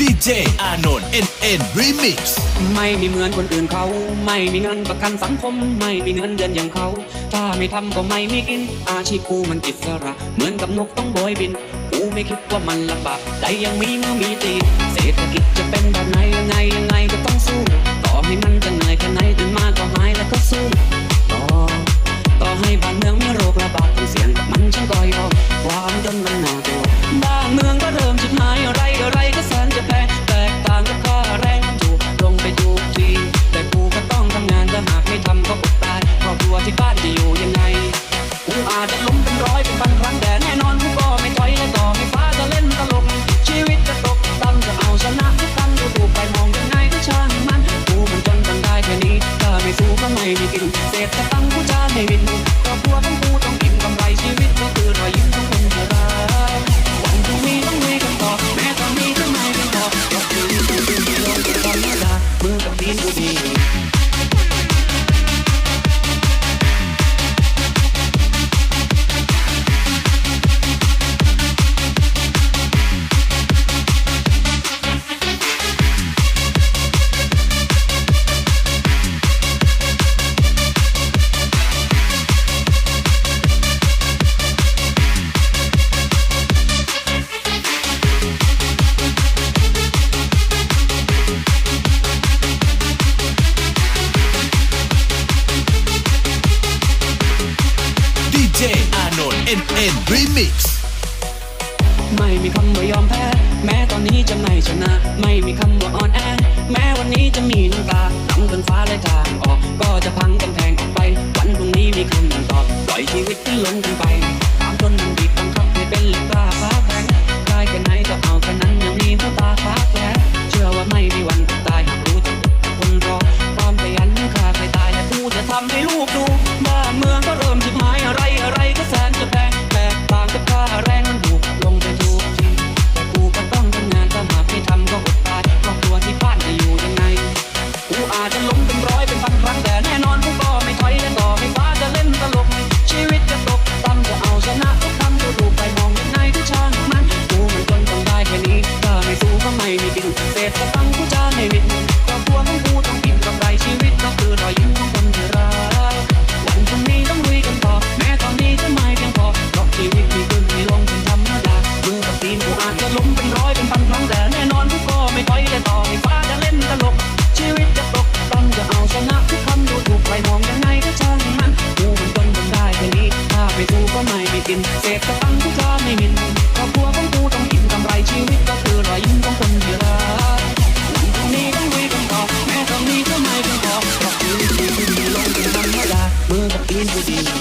ดีเจอานนท์ NN Remix ไม่มีเหมือนคนอื่นเขา ไม่มีเงินประกันสังคม ไม่มีเงินเดือนอย่างเขา ถ้าไม่ทำก็ไม่มีกิน อาชีพกูมันอิสระ เหมือนกับนกต้องโบยบิน กูไม่คิดว่ามันลำบากแต่ยังมีมือมีตีนเศรษฐกิจจะเป็นแบบไหนยังไงยังไงก็ต้อง NN Remix ไม่มีคำว่ายอมแพ้ แม้ตอนนี้จะไม่ชนะ ไม่มีคำว่าอ่อนแอ แม้วันนี้จะมีน้ำตาทำจนฟ้าและทางออก ก็จะพังกำแพงออกไป วันพรุ่งนี้มีคำตอบ ปล่อยชีวิตที่ล้นกันไปตามจนมันบีบบังคับให้เป็นหล็กกล้าฟ้าแข็งได้แค่ไหนก็เอาแค่นั้นยังมีหัวตาฟ้าแผลเชื่อว่าไม่มีวันตายหากรู้จักคนรอความขยันฆ่าใครตายแต่กูจะทำให้ลูกดู ก็ไม่มีกินเศษสตังกูจะไม่มินครอบครัวของกูต้องกินกำไรชีวิตก็คือรอยยิ้มของคนที่รักวันพรุ่งนี้ต้องลุยกันต่อแม้ตอนนี้ก็ไม่เพียงพอก็คือชีวิตที่ลงเป็นธรรมดามือกับตีนกูดี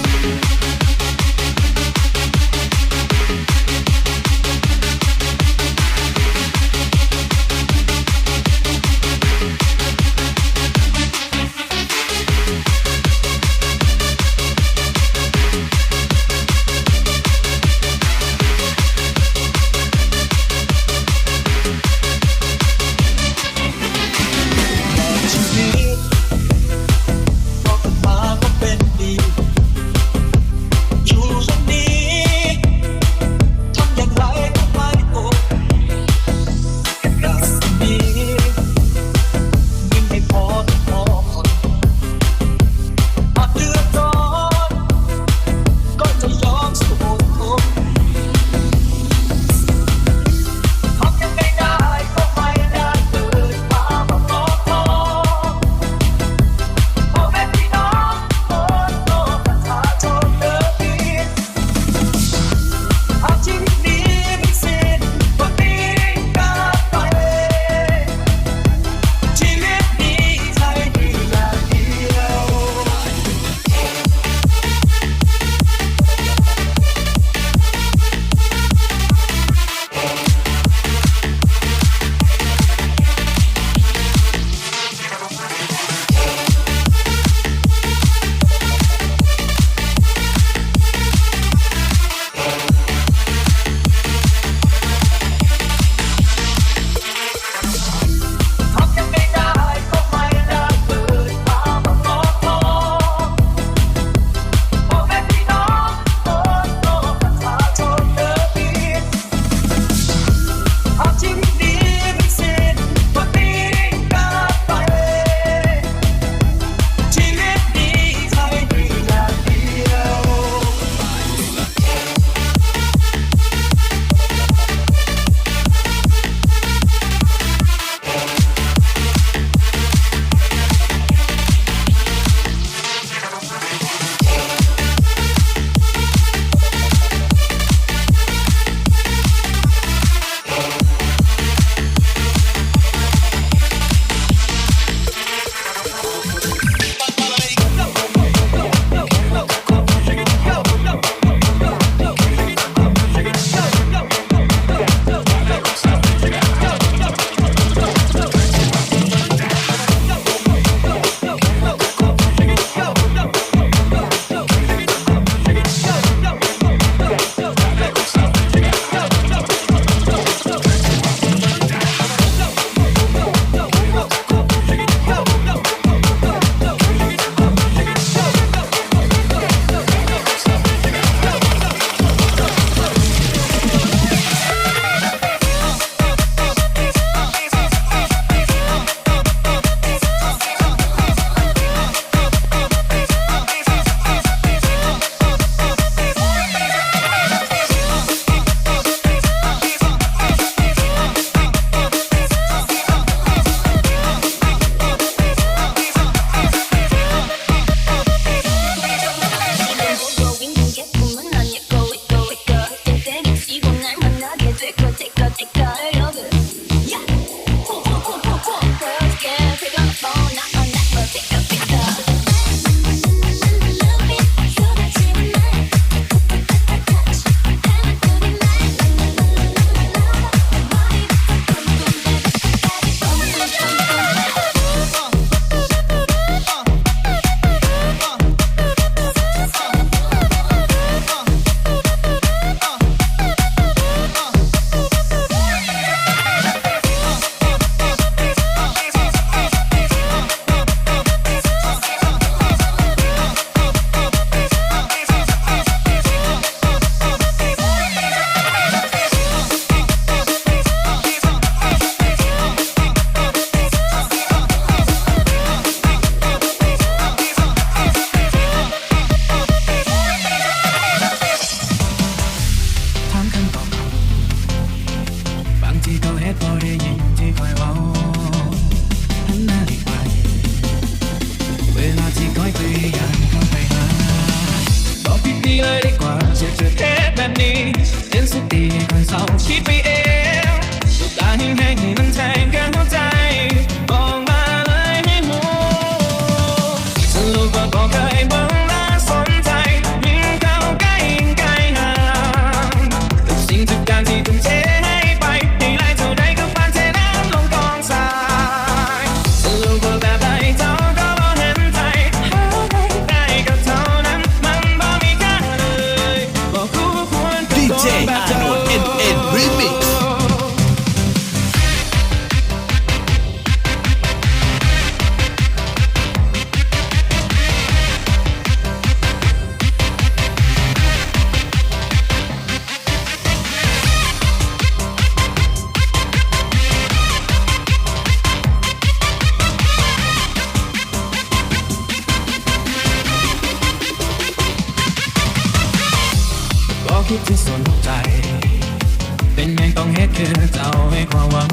ต้องเฮ็ดคือเจ้าให้ความหวัง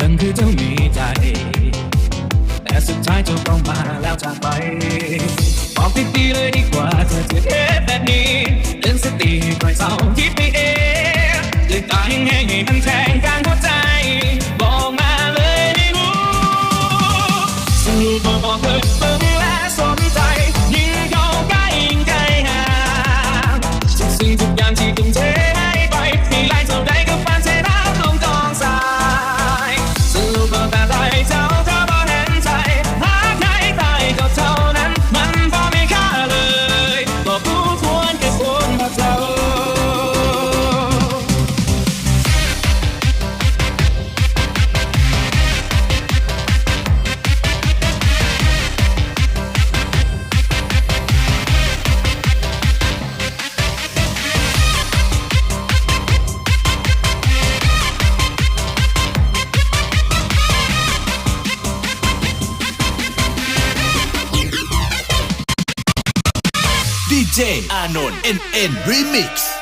มันคือเจ้ามีใจ แต่สุดท้ายเจ้าต้องมาแล้วจากไปบอกดีๆเลยดีกว่าเธอจะเทแบบนี้เรื่องสติคอยเศร้าคิดไปเองเลยตาแห้งๆให้มันแทงกลางหัวใจ ดีเจอานนท์ NN Remix